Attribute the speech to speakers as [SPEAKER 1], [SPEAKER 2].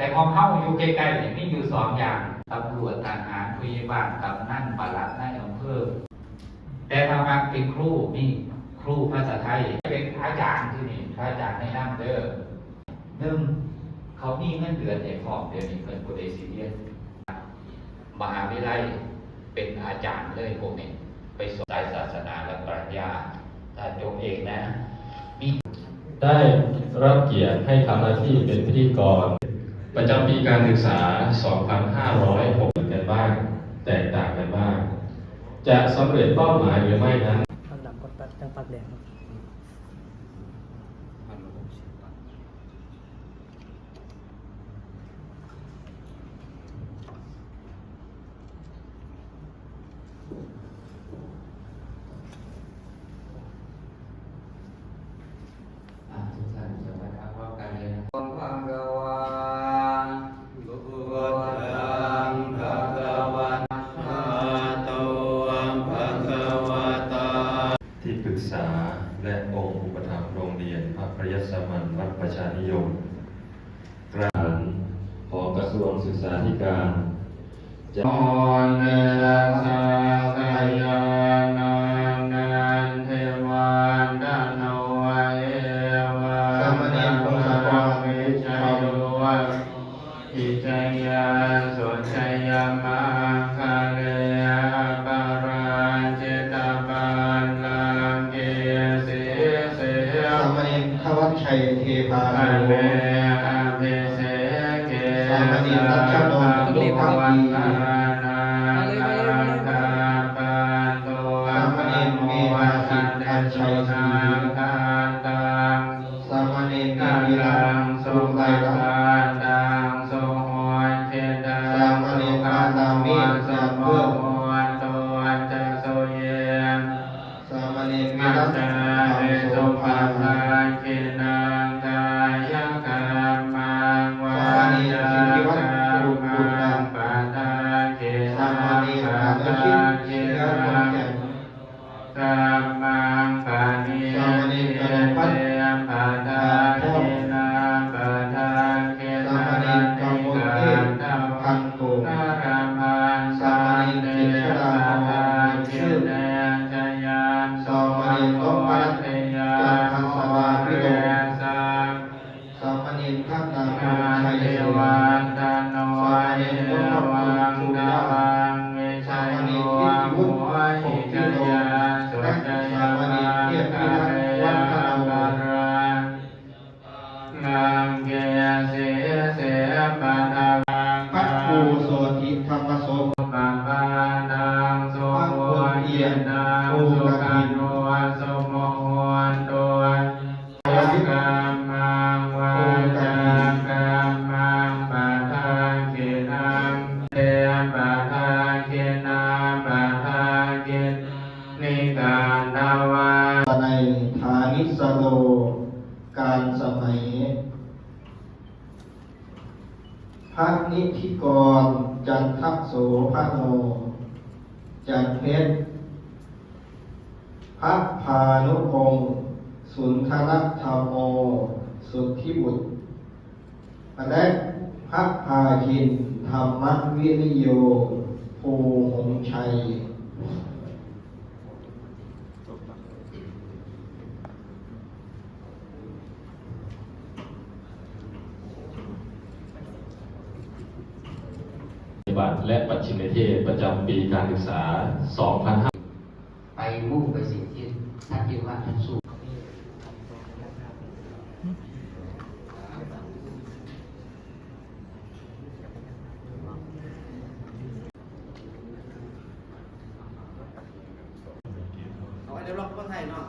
[SPEAKER 1] แต่ของเข้าอยู่ใกล้ๆเนี่ยมีอยู่สองอย่างตำรวจทหารพยาบาลกำนันปลัดนายอำเภอแต่ทำงานเป็นครูนี่ครูภาษาไทยเป็นอาจารย์ที่นี่พระอาจารย์ในน้ำเด้อหนึ่งเขามีเงินเดือนในฟอมเดือนนี้เป็นโปรเดซิเดียนมหาวิทยาลัยเป็นอาจารย์เลยพวกนี้ไปสอนศาสนาและปรัชญาถ้าจบเองนะมี
[SPEAKER 2] ได้รับเกียรติให้ทำหน้าที่เป็นพิธีกร ประจำปีการศึกษา 2506กันบ้าง แตกต่างกันบ้าง จะสำเร็จเป้าหมายหรือไม่นั้น
[SPEAKER 3] ตอนหลังกดตัดจังปักแดงครับ
[SPEAKER 1] อ่าทุกท่านจะมาทำพร้อมกันเลยนะ
[SPEAKER 4] ภะคะวาพุทธังภะคะวันตาโตภะคะวะตา
[SPEAKER 2] ที่ปรึ กษาและองค์อุปถัมภ์โรงเรียนพระปริยัติสมันวัดประชานิยมกลางของกระทรวงศึกษาธิการจะ
[SPEAKER 4] โมเนสาสยานันนันเทวันดานวะเอวะ
[SPEAKER 5] สามเณรพงศกร
[SPEAKER 4] วิชัยโยวะอิจยาสุชยมังคะา
[SPEAKER 5] มเณรทวัชชัยเทพาโล
[SPEAKER 4] เรอะเปเสเก
[SPEAKER 5] สามเณรรัชนนท์
[SPEAKER 4] ตุภวันนานานาคาปันตุ
[SPEAKER 5] สามเณรเมธาสิทธิ์อัญชัยศรี
[SPEAKER 4] ทานตัง
[SPEAKER 5] สามเณร
[SPEAKER 4] นา
[SPEAKER 5] วิรัต
[SPEAKER 4] ง
[SPEAKER 5] สุ
[SPEAKER 4] สุ
[SPEAKER 5] ไล
[SPEAKER 4] ขั
[SPEAKER 5] รัตน์
[SPEAKER 4] ตังสุหวนเทดา
[SPEAKER 5] สามเณรอาตามิตร
[SPEAKER 4] สุ
[SPEAKER 5] จาก
[SPEAKER 4] โม
[SPEAKER 5] เพื่อ
[SPEAKER 4] วันตัวจะสุเย
[SPEAKER 5] สามเณรวิ
[SPEAKER 4] มั
[SPEAKER 5] รัต
[SPEAKER 4] ปะนิ
[SPEAKER 5] เต
[SPEAKER 4] เตปะทาเกนังปะทาเก
[SPEAKER 5] สา
[SPEAKER 4] นั
[SPEAKER 5] มณรกมล
[SPEAKER 4] กา
[SPEAKER 5] เทพ
[SPEAKER 4] ต
[SPEAKER 5] พันโก
[SPEAKER 4] นารามันสันเตปะทาเกเนชยานโสภวัตยาโมเรสัง
[SPEAKER 5] สามณรท่านนาชัย
[SPEAKER 4] เท
[SPEAKER 5] เส
[SPEAKER 4] วันตาโนเยวังดาวังเวชัยโยหัวหิจยา เกเสเสปะทาวัง
[SPEAKER 5] พระครูโสธิธรรมโส
[SPEAKER 4] ปะปานังสุวัเยนังสุขันโนสุโมวันตัวกรรมังวาจากรรมังปะทากินังเตปะทากินาปะทากินิการดาวา
[SPEAKER 5] ในฐานิสโล การสมัย พระ นิธิกร จันทโสภโน จันเพชรพระพานุพงศ์สุนทรธรรมโมสุทธิบุตร และพระพาคินธรรมวิริโยภูหงชัย
[SPEAKER 2] บัติและปัจฉิมเทศประจำปีการศึกษา 2500
[SPEAKER 1] ไปมุ่งไปสิ่งที่ท่านคิดว่าท่านสู้
[SPEAKER 6] เอาไว้เดี๋ยวเราก็ไทยเนาะ